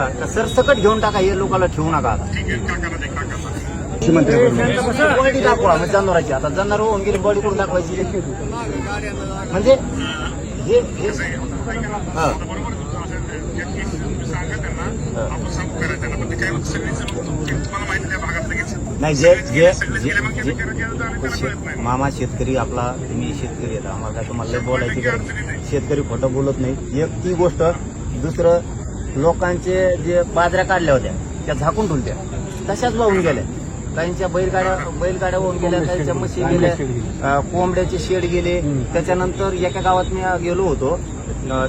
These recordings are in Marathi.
हा, तर सरसकट घेऊन टाका हे लोकांना ठेवू नका आता. बॉडी दाखवा म्हणजे जनावरांची. आता जनावर होऊन गेली बॉडी करून दाखवायची म्हणजे हे. नाही जे जे मामा शेतकरी आपला तुम्ही शेतकरी आहेत. आम्हाला तुम्हाला लय बोलायची गरज. शेतकरी खोटं बोलत नाही. एक ती गोष्ट दुसरं लोकांचे जे बाजऱ्या काढल्या होत्या त्या झाकून ठेवल्या. तशाच वाहून गेल्या. काहींच्या बैलगाड्या बैलगाड्या वाहून गेल्या काहींच्या म्हशी गेल्या. कोंबड्याचे शेड गेले. त्याच्यानंतर एका गावात मी गेलो होतो.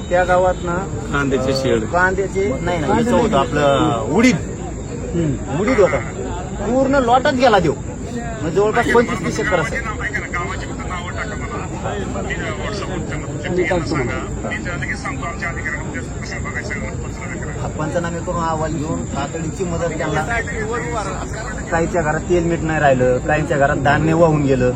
त्या गावातनं कांद्याचे शेड. कांद्याचे नाही नाही होतं आपलं उडीद. उडीद होता. पूर्ण लॉटच गेला देऊ म्हणजे जवळपास पंचवीस तीस एकर असेल हा, पंचनामे करून अहवाल घेऊन तातडीची मदत त्यांना काहीच्या घरात तेल मीठ नाही राहिलं. काहींच्या घरात धान्य वाहून गेलं.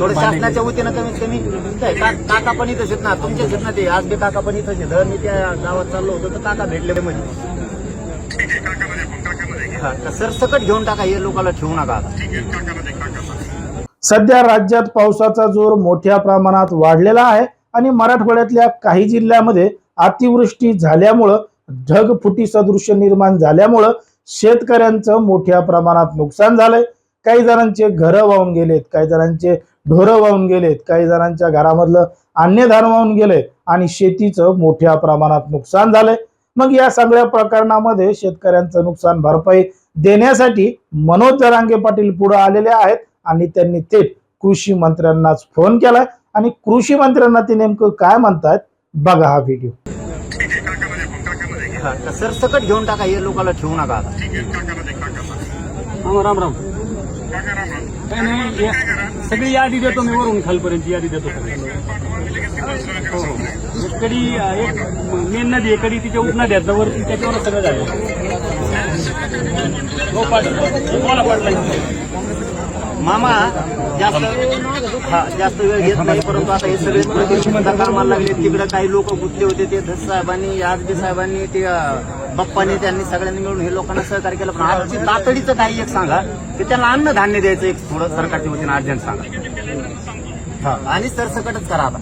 थोडं शासनाच्या वतीनं कमीत कमी. काय काका पण इथं शेत ना. तुमच्या शेत ना ते. आज बी काका पण इथं शेत मी त्या गावात चाललो होतो तर काका भेटले म्हणजे. सर सकट सरसकट घेऊन टाका. हे लोकांना ठेवू नका. सध्या राज्यात पावसाचा जोर मोठ्या प्रमाणात वाढलेला आहे आणि मराठवाड्यातल्या काही जिल्ह्यामध्ये अतिवृष्टी झाल्यामुळं ढगफुटी सदृश्य निर्माण झाल्यामुळं शेतकऱ्यांचं मोठ्या प्रमाणात नुकसान झालंय. काही जणांचे घरं वाहून गेलेत काही जणांचे ढोरं वाहून गेलेत काही जणांच्या घरामधलं अन्नधान वाहून गेलंय आणि शेतीचं मोठ्या प्रमाणात नुकसान झालंय. मग या सगळ्या प्रकरणामध्ये शेतकऱ्यांचं नुकसान भरपाई देण्यासाठी मनोज जरांगे पाटील पुढे आलेले आहेत आणि त्यांनी थेट कृषी मंत्र्यांनाच फोन केलाय. आणि कृषी मंत्र्यांना ते नेमकं काय म्हणतायत बघा हा व्हिडिओ. हा, तर सरसकट घेऊन टाका हे लोकांना ठेवू नका आता. राम राम. काय नाही या- सगळी यादी देतो मी वरून खालपर्यंत यादी देतो हो हो. एक कडी एक मेन नदी आहे कडी तिच्या उपनदी आहेत वरती त्याच्यावर सगळं झालं. हो बोला पाटला मामा जास्त हा जास्त वेळ घेत नाही परंतु आता हे सगळे प्रतिष्ठिता कामाला लागले. तिकडे काही लोक गुंतले होते ते धस साहेबांनी आजबे साहेबांनी ते बाप्पांनी त्यांनी सगळ्यांनी मिळून हे लोकांना सहकार्य केलं. पण आजची तातडीचं काही एक सांगा की त्यांना अन्न धान्य द्यायचं एक थोडं सरकारच्या वतीनं अर्जंट सांगा. हा आणि सरसकटच करा आता.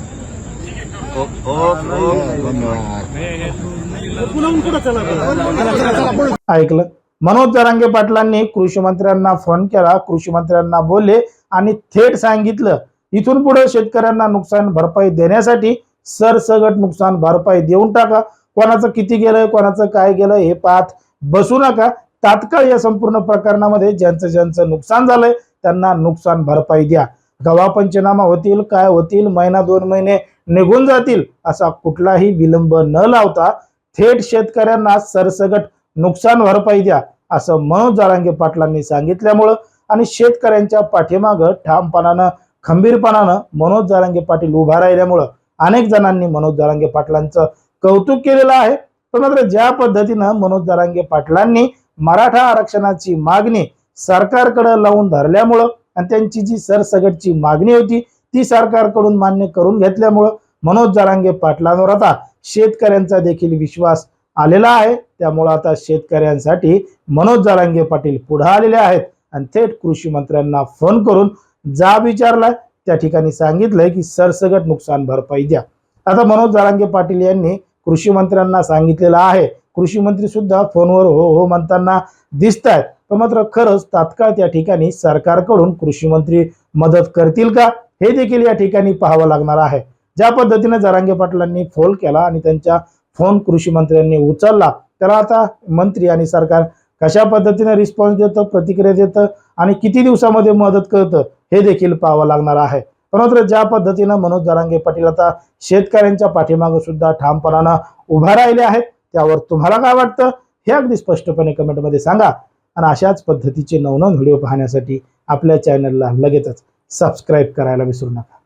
ऐकलं? मनोज जरांगे पाटलांनी कृषी मंत्र्यांना फोन केला. कृषी मंत्र्यांना बोलले आणि थेट सांगितलं इथून पुढे शेतकऱ्यांना नुकसान भरपाई देण्यासाठी सरसगट नुकसान भरपाई देऊन टाका. कोणाचं किती गेलंय कोणाचं काय गेलं हे पाहत बसू नका. तात्काळ या संपूर्ण प्रकरणामध्ये ज्यांचं ज्यांचं नुकसान झालंय त्यांना नुकसान भरपाई द्या. गवा पंचनामा होतील काय होतील महिना दोन महिने निघून जातील असा कुठलाही विलंब न लावता थेट शेतकऱ्यांना सरसगट नुकसान भरपाई द्या असं मनोज जारांगे पाटलांनी सांगितल्यामुळं आणि शेतकऱ्यांच्या पाठीमागं ठामपणानं खंबीरपणानं मनोज जारांगे पाटील उभा राहिल्यामुळं अनेक जणांनी मनोज जारांगे पाटलांचं कौतुक केलेलं आहे. पण मात्र ज्या पद्धतीनं मनोज जारांगे पाटलांनी मराठा आरक्षणाची मागणी सरकारकडे लावून धरल्यामुळं आणि त्यांची जी सरसगटची मागणी होती ती सरकारकडून मान्य करून घेतल्यामुळं मनोज जारांगे पाटलांवर आता शेतकऱ्यांचा देखील विश्वास आलेला आहे. त्यामुळं आता शेतकऱ्यांसाठी मनोज जारांगे पाटील पुढे आलेले आहेत. आणि थेट कृषी मंत्र्यांना फोन करून जा विचारलाय. त्या ठिकाणी सांगितलंय की सरसगट नुकसान भरपाई द्या. आता मनोज जारांगे पाटील यांनी कृषी मंत्र्यांना सांगितलेलं आहे. कृषी मंत्री सुद्धा फोनवर हो हो म्हणताना दिसत आहेत पण मात्र खरंच तात्काळ त्या ठिकाणी सरकारकडून कृषी मंत्री मदत करतील का हे देखील या ठिकाणी पाहावं लागणार आहे. ज्या पद्धतीने जरांगे पाटलांनी फोन केला आणि त्यांच्या फोन कृषी मंत्र्यांनी उचलला त्याला आता मंत्री आणि सरकार कशा पद्धतीने रिस्पॉन्स देतं प्रतिक्रिया देतं आणि किती दिवसामध्ये मदत करतं हे देखील पाहावं लागणार आहे. पण मात्र ज्या पद्धतीनं मनोज जरांगे पाटील आता शेतकऱ्यांच्या पाठीमागं सुद्धा ठामपणानं उभा राहिले आहेत त्यावर तुम्हाला काय वाटतं? हे अगदी स्पष्टपणे कमेंटमध्ये सांगा. आणि अशाच पद्धतीचे नवनवन व्हिडिओ पाहण्यासाठी आपल्या चॅनलला लगेचच सबस्क्राईब करायला विसरू नका.